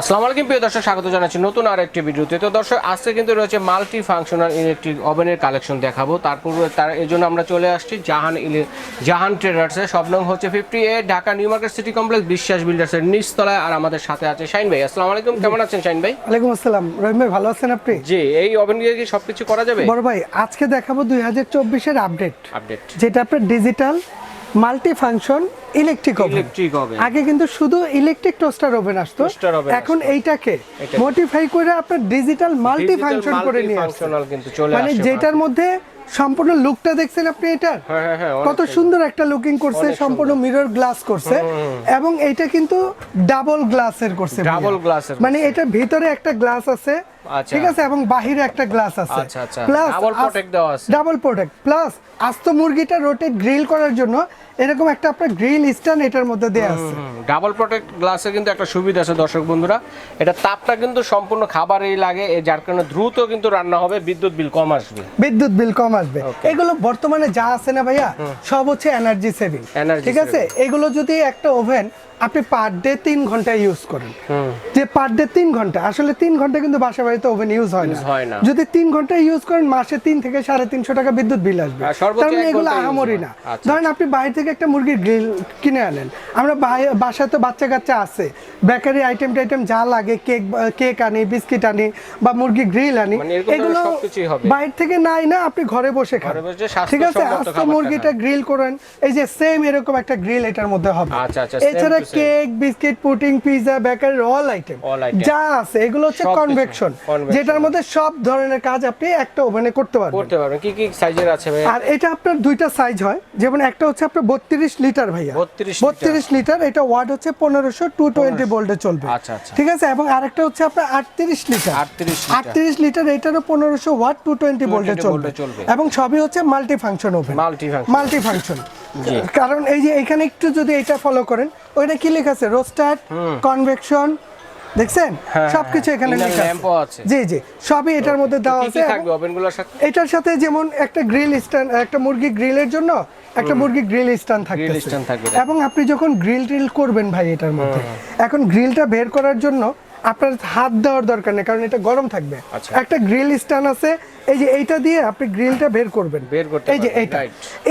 আসসালামু আলাইকুম প্রিয় দর্শক স্বাগত জানাচ্ছি নতুন আর একটি ভিডিওতে। তো দর্শক আজকে কিন্তু রয়েছে মাল্টি ফাংশনাল ইলেকট্রিক ওভেনের কালেকশন দেখাবো। তারপর তার এই জন্য আমরা চলে আসছি জাহান ইলে- জাহান ট্রেডার্সে। সব নং হচ্ছে fifty A Dhaka new market city complex Biswas বিল্ডার্সের নিচতলায়। আর আমাদের সাথে আছে শাইন ভাই। আসসালামু আলাইকুম কেমন আছেন শাইন ভাই? ওয়ালাইকুম আসসালাম। রহিম ভাই ভালো আছেন আপনি? জি এই ওভেন দিয়ে কি সবকিছু করা যাবে? বড় ভাই আজকে দেখাবো দুই হাজার চব্বিশের আপডেট। আপডেট যেটা আপনার digital multi function electric oven electric oven আগে কিন্তু শুধু ইলেকট্রিক টোস্টার ওভেন আসতো। এখন এইটাকে এটা- মডিফাই করে আপনার ডিজিটাল মাল্টি ফাংশন করে নিয়ে আসছে। কিন্তু মানে যেটার মধ্যে সম্পূর্ণ লুকটা দেখছেন আপনি এটার হ্যাঁ হ্যাঁ হ্যাঁ কত সুন্দর। একটা লুকিং করছে সম্পূর্ণ মিরর গ্লাস করছে। এবং এইটা কিন্তু ডাবল গ্লাসের করছে ডাবল। গ্লাসের মানে এটা ভিতরে একটা গ্লাস আছে আচ্ছা। ঠিক আছে? এবং বাহিরে একটা গ্লাস আছে। প্লাস Double protect দেওয়া আছে। ডাবল প্রোটেক্ট প্লাস আস্ত মুরগিটা রোটেট গ্রিল করার জন্য এরকম একটা আপনার গ্রিল স্ট্যান্ড এটার মধ্যে দেয়া আছে। ডাবল প্রোটেক্ট গ্লাসে কিন্তু একটা সুবিধা আছে দর্শক বন্ধুরা। এটা তাপটা কিন্তু সম্পূর্ণ খাবারেই লাগে যার কারণে দ্রুত কিন্তু রান্না হবে বিদ্যুৎ বিল কম আসবে। বিদ্যুৎ বিল কম আসবে। এগুলো বর্তমানে যা আছে না ভাইয়া সব হচ্ছে এনার্জি সেভিং ঠিক আছে? এগুলো যদি একটা ওভেন আপনি পার ডে তিন ঘণ্টা ইউজ করেন। যে পার ডে তিন ঘণ্টা আসলে তিন ঘণ্টা কিন্তু বাসা বাড়িতে ওভেন ইউজ হয় না। যদি তিন ঘণ্টা ইউজ করেন মাসে তিন থেকে সাড়ে তিনশো টাকা বিদ্যুৎ বিল আসবে। তার মানে এগুলো আহামরি না। আচ্ছা। ধরেন আপনি বাইরে থেকে একটা মুরগির গ্রিল কিনে আনেন। আমরা বাসায় তো বাচ্চা কাচ্চা আছে। বেকারি আইটেম টাইটেম যা লাগে কেক কেক আনি বিস্কিট আনি বা মুরগি গ্রিল আনি মানে হবে। বাইরে থেকে নাই না আপনি ঘরে বসে খান। ঠিক আছে? আস্ত মুরগিটা গ্রিল করেন। এই যে সেম এরকম একটা গ্রিল এটার মধ্যে হবে। আচ্ছা, আচ্ছা, এছাড়া cake biscuit pudding pizza bakery all item যা আছে এগুলো হচ্ছে কনভেকশন যেটার মধ্যে সব ধরনের কাজ আপনি একটা ওভেনে করতে পারবেন। করতে পারবেন। কি কি সাইজের আছে আর এটা আপনার দুইটা সাইজ হয়। যেমন একটা হচ্ছে আপনার বত্রিশ লিটার ভাইয়া। বত্রিশ লিটার। এটা ওয়াট হচ্ছে পনেরোশো টু টোয়েন্টি ভোল্টে চলবে। আচ্ছা, আচ্ছা। ঠিক আছে? এবং আরেকটা হচ্ছে আপনার আটত্রিশ লিটার। আটত্রিশ লিটার। এটারও পনেরোশো ওয়াট টু টোয়েন্টি ভোল্টে চলবে। এবং সবই হচ্ছে multi function oven multi function. কারণ এই যে এখানে একটু যদি এটা ফলো করেন ওইটা কি লেখা আছে? রোস্টার কনভেকশন দেখছেন? হ্যাঁ, সবকিছু এখানে লেখা আছে। জি জি। সবই এটার মধ্যে দেওয়া আছে। এটার সাথে যেমন একটা গ্রিল স্ট্যান্ড একটা মুরগি গ্রিলের জন্য একটা মুরগি গ্রিল স্টান থাকবে। এবং আপনি যখন গ্রিল ট্রিল করবেন ভাই এটার মধ্যে এখন গ্রিলটা বের করার জন্য আপনার হাত দেওয়ার দরকার নেই কারণ এটা গরম থাকবে। আচ্ছা। একটা গ্রিল স্টান আছে এই যে এইটা দিয়ে আপনি গ্রিলটা বের করবেন। বের করতে এই যে এইটা।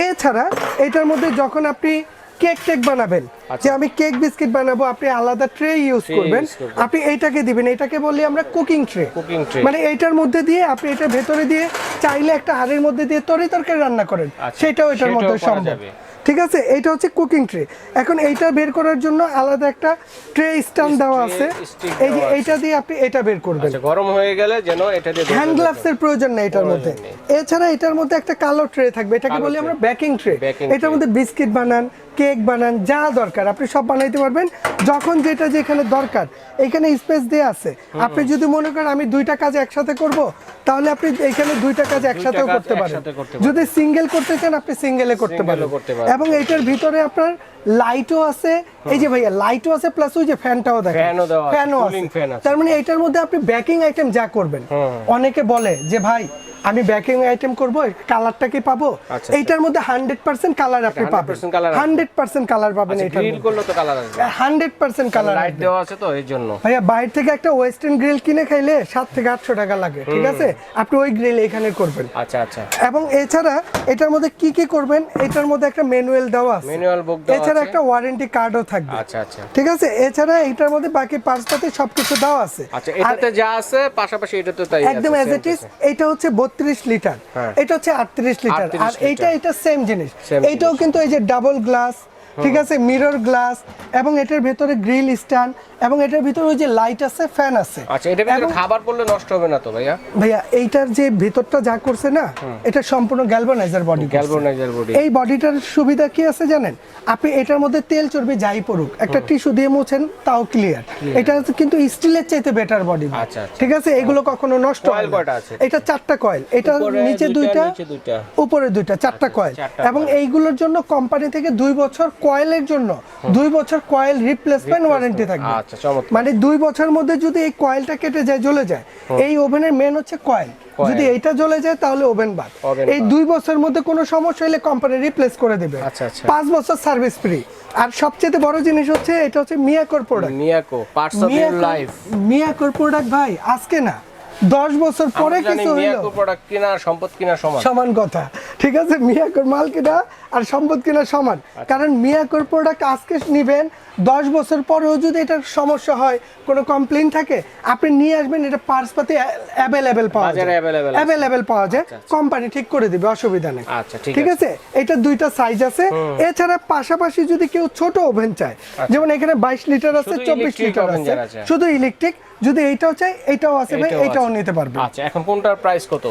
এছাড়া এটার মধ্যে যখন আপনি কেক টেক বানাবেন। যে আমি কেক বিস্কিট বানাবো আপনি আলাদা ট্রে ইউজ করবেন। আপনি এইটাকে দিবেন এটাকে বলি আমরা কুকিং ট্রে। মানে এইটার মধ্যে দিয়ে আপনি এটার ভেতরে দিয়ে চাইলে একটা হাড়ির মধ্যে দিয়ে তরি তরকারি রান্না করেন। আচ্ছা, সেটাও এটার মধ্যে সম্ভব। ঠিক আছে? এটা হচ্ছে কুকিং ট্রে। এখন এইটা বের করার জন্য আলাদা একটা ট্রে স্ট্যান্ড দেওয়া আছে। এই যে এইটা দিয়ে আপনি এটা বের করবেন। আচ্ছা গরম হয়ে গেলে যেন এটা দিয়ে হ্যান্ড গ্লাভস এর প্রয়োজন নেই এটার মধ্যে। এছাড়া এটার মধ্যে একটা কালো ট্রে থাকবে। এটাকে বলি আমরা বেকিং ট্রে এটার মধ্যে বিস্কিট বানান কেক বানান যা দরকার আপনি সব বানাইতে পারবেন। যখন যেটা যেখানে দরকার এখানে স্পেস দেয়া আছে। আপনি যদি মনে করেন আমি দুইটা কাজ একসাথে করব তাহলে আপনি এখানে দুইটা কাজ একসাথেও করতে পারেন। যদি সিঙ্গেল করতে চান আপনি সিঙ্গেলে করতে পারেন। এবং এটার ভিতরে আপনার লাইটও আছে। এই যে ভাইয়া লাইটও আছে প্লাস ওই যে ফ্যানটাও দেখেন। ফ্যানও আছে। তার মানে এটার মধ্যে আপনি ব্যাকিং আইটেম যা করবেন। অনেকে বলে যে ভাই আমি বেকিং আইটেম করব কালারটা কি পাবো? আচ্ছা, এইটার মধ্যে হান্ড্রেড পার্সেন্ট কালার আপনি পাবেন। 100% হান্ড্রেড পার্সেন্ট কালার পাবেন এটার গ্রিল করলে তো কালার আসবে হান্ড্রেড পার্সেন্ট কালার লাইট দেওয়া আছে তো এর জন্য। ভাইয়া বাইরে থেকে একটা ওয়েস্টার্ন গ্রিল কিনে খাইলে সাত থেকে আটশো টাকা লাগে ঠিক আছে? আপনি ওই গ্রিল এখানে করবেন। আচ্ছা আচ্ছা। এবং এছাড়া এটার মধ্যে কি কি করবেন? এটার মধ্যে একটা ম্যানুয়াল দেওয়া আছে। ম্যানুয়াল বুক দেওয়া এছাড়া একটা ওয়ারেন্টি কার্ডও থাকবে। আচ্ছা আচ্ছা। ঠিক আছে? এছাড়া এটার মধ্যে বাকি পার্টসটাতে সবকিছু দেওয়া আছে। আচ্ছা এটাতে যা আছে পাশাপাশি এটাতে তাই একদম same ইট ইজ এটা হচ্ছে বত্রিশ লিটার। হ্যাঁ। এটা হচ্ছে আটত্রিশ লিটার। আর এইটা এটা সেম জিনিস। এটাও এইটাও কিন্তু এই যে ডাবল গ্লাস ঠিক আছে? মিরর গ্লাস এবং এটার ভেতরে গ্রিল স্ট্যান্ড এবং এটার ভিতরে ওই যে লাইট আছে ফ্যান আছে। আচ্ছা এটা ভিতরে খাবার পড়লে নষ্ট হবে না তো ভাইয়া? ভাইয়া এইটার যে ভিতরটা যা করছে না এটা সম্পূর্ণ গ্যালভানাইজার বডি গ্যালভানাইজার বডি এই বডিটার সুবিধা কি আছে জানেন? আপনি এটার মধ্যে তেল চর্বি যাই পড়ুক একটা টিস্যু দিয়ে মুছেন তাও ক্লিয়ার এটা কিন্তু স্টিলের চাইতে বেটার বডি আচ্ছা, আচ্ছা। ঠিক আছে? এগুলো কখনো নষ্ট হয় না। কয়টা আছে? এটা চারটা কয়েল এটা নিচে দুইটা। উপরে দুইটা চারটা কয়েল এবং এইগুলোর জন্য কোম্পানি থেকে দুই বছর কয়েলের জন্য দুই বছর কয়েল রিপ্লেসমেন্ট ওয়ারেন্টি থাকবে। আচ্ছা মানে দুই বছরের মধ্যে যদি এই কয়েলটা কেটে যায় জ্বলে যায় এই ওভেনের মেন হচ্ছে কয়েল। যদি এইটা জ্বলে যায় তাহলে ওভেন বাদ। এই দুই বছরের মধ্যে কোনো সমস্যা হলে কোম্পানি রিপ্লেস করে দিবে। আচ্ছা, আচ্ছা। পাঁচ বছর সার্ভিস ফ্রি আর সবচেয়ে বড় জিনিস হচ্ছে এটা হচ্ছে মিয়াকোর product Miyako parts of life মিয়াকোর product ভাই আজকে না দশ বছর পরে কিছু হলো। মিয়াকো প্রোডাক্ট কিনা সম্পদ কিনা সমান। সমান কথা। ঠিক আছে মিয়াকোর মাল কিনা আর সম্পদ কিনা সমান। আচ্ছা। কারণ মিয়াকোর প্রোডাক্ট আজকে নিবেন দশ বছর পরেও যদি এটার সমস্যা হয় কোনো কমপ্লেন থাকে আপনি নিয়ে আসবেন এটা পার্স পাতি অ্যাভেলেবেল পাওয়া যায়। অ্যাভেলেবেল পাওয়া যায় কোম্পানি ঠিক করে দিবে অসুবিধা নেই। আচ্ছা, ঠিক আছে। এটা দুইটা সাইজ আছে। এছাড়া পাশাপাশি যদি কেউ ছোট ওভেন চায় যেমন এখানে বাইশ লিটার আছে চব্বিশ লিটার আছে। শুধু ইলেকট্রিক যদি এইটাও চাই এটাও আছে ভাই এটাও নিতে পারবে। আচ্ছা এখন কোনটার প্রাইস কত?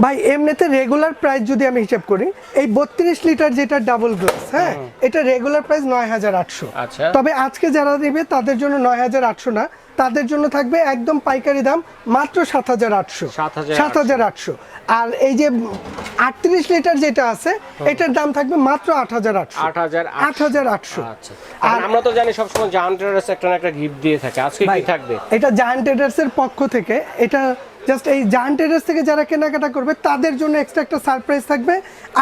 ভাই এমনিতে রেগুলার প্রাইস যদি আমি হিসাব করি এই বত্রিশ লিটার যেটা ডাবল গ্লাস হ্যাঁ এটা রেগুলার প্রাইস নয় হাজার আটশো। আচ্ছা। তবে আজকে যারা নেবে তাদের জন্য নয় হাজার আটশো না তাদের জন্য থাকবে একদম পাইকারি দাম মাত্র সাত হাজার আটশো। 7,800 সাত হাজার আটশো। আর এই যে আটত্রিশ লিটার যেটা আছে এটার দাম থাকবে মাত্র আট হাজার আটশো। আট হাজার আট হাজার আটশো। আচ্ছা। আর আমরা তো জানি সবসময় জাহান ট্রেডার্স একটা না একটা গিফট দিয়ে থাকে। আজকে কি থাকবে? এটা জায়ান্ট ট্রেডার্স এর পক্ষ থেকে এটা জাস্ট এই জায়ান্ট ট্রেডার্স থেকে যারা কেনাকাটা করবে তাদের জন্য এক্সট্রা একটা সারপ্রাইজ থাকবে।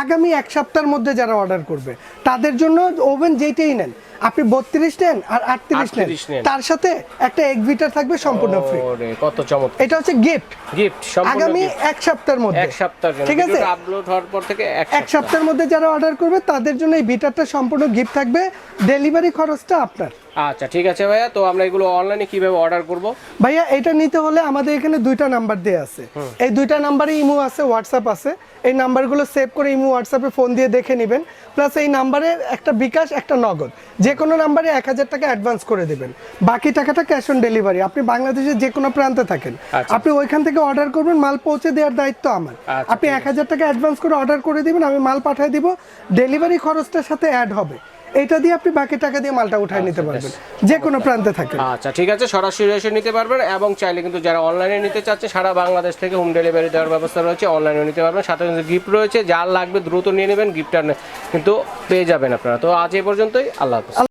আগামী এক সপ্তাহের মধ্যে যারা অর্ডার করবে তাদের জন্য ওভেন যেটাই নেন আপনি বত্রিশ নেন আর আটত্রিশ নেন তার সাথে একটা এক ভিটার থাকবে সম্পূর্ণ ফ্রি কত চমৎকার। এটা হচ্ছে গিফট গিফট আগামী এক সপ্তাহের মধ্যে। এক সপ্তাহের জন্য। ঠিক আছে? আপলোড হওয়ার পর থেকে এক সপ্তাহের মধ্যে যারা অর্ডার করবে তাদের জন্য এই ভিটারটা সম্পূর্ণ গিফট থাকবে। ডেলিভারি খরচটা আপনার। আচ্ছা ঠিক আছে ভাইয়া। তো আমরা এগুলো অনলাইনে কীভাবে অর্ডার করব? ভাইয়া এটা নিতে হলে আমাদের এখানে দুইটা নাম্বার দেওয়া আছে। এই দুইটা নাম্বারে ইমো আছে হোয়াটসঅ্যাপ আছে। এই নাম্বারগুলো সেভ করে ইমো হোয়াটসঅ্যাপে ফোন দিয়ে দেখে নেবেন। প্লাস এই নাম্বারে একটা বিকাশ একটা নগদ। যে কোনো নাম্বারে এক হাজার টাকা অ্যাডভান্স করে দেবেন। বাকি টাকাটা ক্যাশ অন ডেলিভারি আপনি বাংলাদেশের যে কোনো প্রান্তে থাকেন। আচ্ছা। আপনি ওইখান থেকে অর্ডার করবেন মাল পৌঁছে দেওয়ার দায়িত্ব আমার। আচ্ছা, আপনি এক হাজার টাকা অ্যাডভান্স করে অর্ডার করে দিবেন আমি মাল পাঠিয়ে দিব। ডেলিভারি খরচটার সাথে অ্যাড হবে। এটা দিয়ে আপনি বাকি টাকা দিয়ে মালটা উঠায় নিতে পারবেন। যে কোনো প্রান্তে থাকে আচ্ছা ঠিক আছে সরাসরি এসে নিতে পারবেন এবং চাইলে কিন্তু যারা অনলাইনে নিতে চাচ্ছে সারা বাংলাদেশ থেকে হোম ডেলিভারি দেওয়ার ব্যবস্থা রয়েছে অনলাইনে নিতে পারবেন। সাথে কিন্তু গিফট রয়েছে যার লাগবে দ্রুত নিয়ে নেবেন গিফটটা কিন্তু পেয়ে যাবেন আপনারা। তো আজ এ পর্যন্তই আল্লাহ হাফেজ।